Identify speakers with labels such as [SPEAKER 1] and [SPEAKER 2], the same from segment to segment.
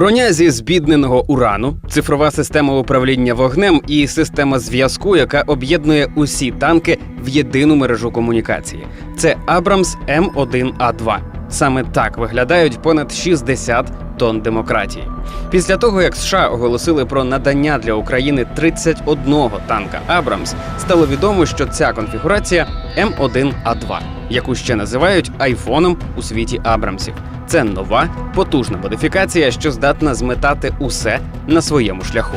[SPEAKER 1] Броня зі збідненого урану, цифрова система управління вогнем і система зв'язку, яка об'єднує усі танки в єдину мережу комунікації. Це Абрамс М1А2. Саме так виглядають понад 60 тонн демократії. Після того, як США оголосили про надання для України 31 танка Абрамс, стало відомо, що ця конфігурація М1А2, яку ще називають айфоном у світі Абрамсів. Це нова потужна модифікація, що здатна зметати усе на своєму шляху.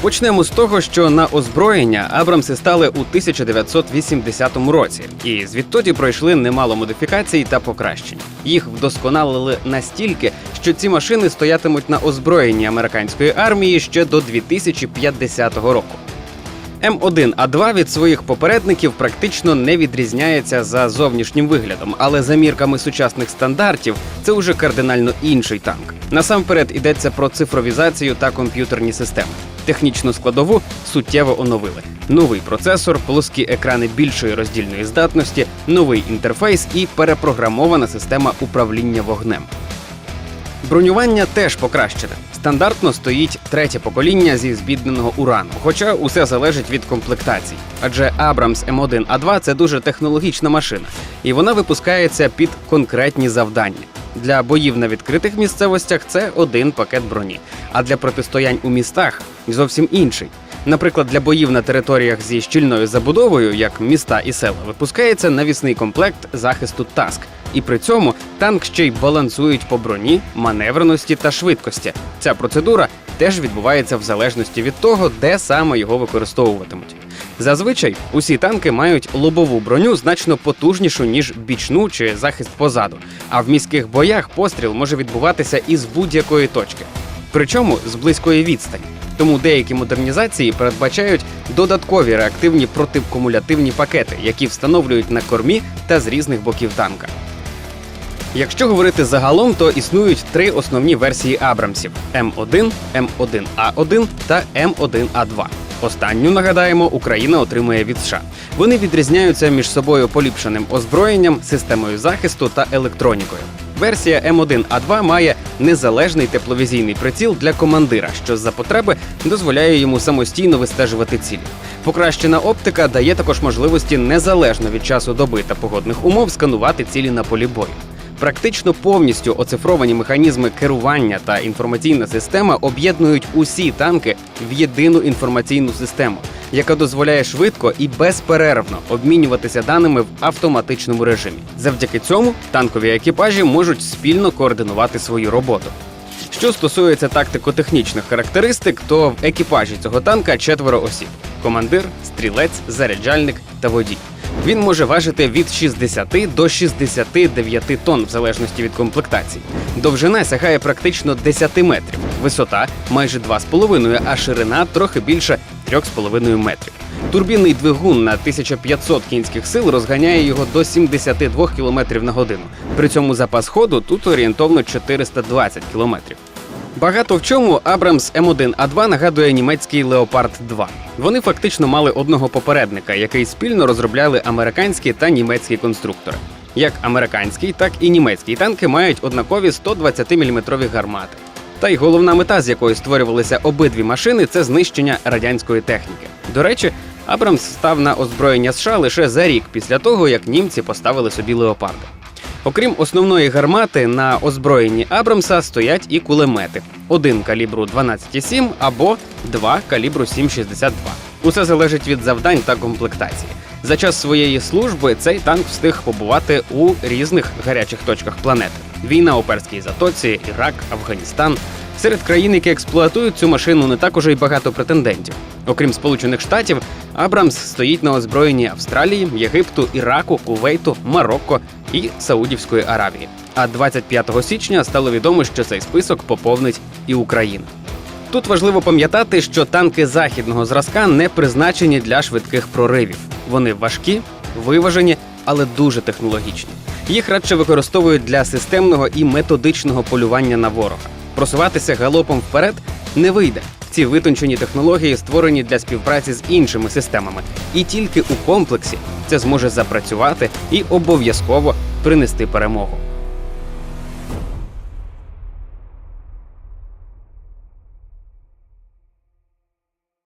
[SPEAKER 1] Почнемо з того, що на озброєння Абрамси стали у 1980 році, і звідтоді пройшли немало модифікацій та покращень. Їх вдосконалили настільки, що ці машини стоятимуть на озброєнні американської армії ще до 2050 року. М1А2 від своїх попередників практично не відрізняється за зовнішнім виглядом, але за мірками сучасних стандартів це уже кардинально інший танк. Насамперед йдеться про цифровізацію та комп'ютерні системи. Технічну складову суттєво оновили. Новий процесор, плоскі екрани більшої роздільної здатності, новий інтерфейс і перепрограмована система управління вогнем. Бронювання теж покращене. Стандартно стоїть третє покоління зі збідненого урану, хоча усе залежить від комплектацій. Адже Абрамс М1А2 це дуже технологічна машина, і вона випускається під конкретні завдання. Для боїв на відкритих місцевостях це один пакет броні, а для протистоянь у містах зовсім інший. Наприклад, для боїв на територіях зі щільною забудовою, як міста і села, випускається навісний комплект захисту ТАСК. І при цьому танк ще й балансують по броні, маневреності та швидкості. Ця процедура теж відбувається в залежності від того, де саме його використовуватимуть. Зазвичай усі танки мають лобову броню значно потужнішу ніж бічну чи захист позаду. А в міських боях постріл може відбуватися із будь-якої точки, причому з близької відстані. Тому деякі модернізації передбачають додаткові реактивні протикумулятивні пакети, які встановлюють на кормі та з різних боків танка. Якщо говорити загалом, то існують три основні версії Абрамсів: М1, М1А1 та М1А2. Останню нагадаємо, Україна отримує від США. Вони відрізняються між собою поліпшеним озброєнням, системою захисту та електронікою. Версія М1А2 має незалежний тепловізійний приціл для командира, що за потреби дозволяє йому самостійно вистежувати цілі. Покращена оптика дає також можливості незалежно від часу доби та погодних умов сканувати цілі на полі бою. Практично повністю оцифровані механізми керування та інформаційна система об'єднують усі танки в єдину інформаційну систему, яка дозволяє швидко і безперервно обмінюватися даними в автоматичному режимі. Завдяки цьому танкові екіпажі можуть спільно координувати свою роботу. Що стосується тактико-технічних характеристик, то в екіпажі цього танка четверо осіб: командир, стрілець, заряджальник та водій. Він може важити від 60 до 69 тонн в залежності від комплектації. Довжина сягає практично 10 метрів, висота майже 2,5, а ширина трохи більше 3,5 метрів. Турбінний двигун на 1500 кінських сил розганяє його до 72 км на годину. При цьому запас ходу тут орієнтовно 420 км. Багато в чому Абрамс М1А2 нагадує німецький Леопард 2. Вони фактично мали одного попередника, який спільно розробляли американські та німецькі конструктори. Як американський, так і німецький танки мають однакові 120 мм гармати. Та й головна мета, з якої створювалися обидві машини, це знищення радянської техніки. До речі, Абрамс став на озброєння США лише за рік після того, як німці поставили собі леопарди. Окрім основної гармати, на озброєнні Абрамса стоять і кулемети: один калібру 12,7 або два калібру 7,62. Усе залежить від завдань та комплектації. За час своєї служби цей танк встиг побувати у різних гарячих точках планети: війна у Перській затоці, Ірак, Афганістан. Серед країн, які експлуатують цю машину, не так уже й багато претендентів. Окрім Сполучених Штатів, Абрамс стоїть на озброєнні Австралії, Єгипту, Іраку, Кувейту, Марокко і Саудівської Аравії. А 25 січня стало відомо, що цей список поповнить і Україна. Тут важливо пам'ятати, що танки західного зразка не призначені для швидких проривів. Вони важкі, виважені, але дуже технологічні. Їх радше використовують для системного і методичного полювання на ворога. Просуватися галопом вперед не вийде. Ці витончені технології створені для співпраці з іншими системами, і тільки у комплексі це зможе запрацювати і обов'язково принести перемогу.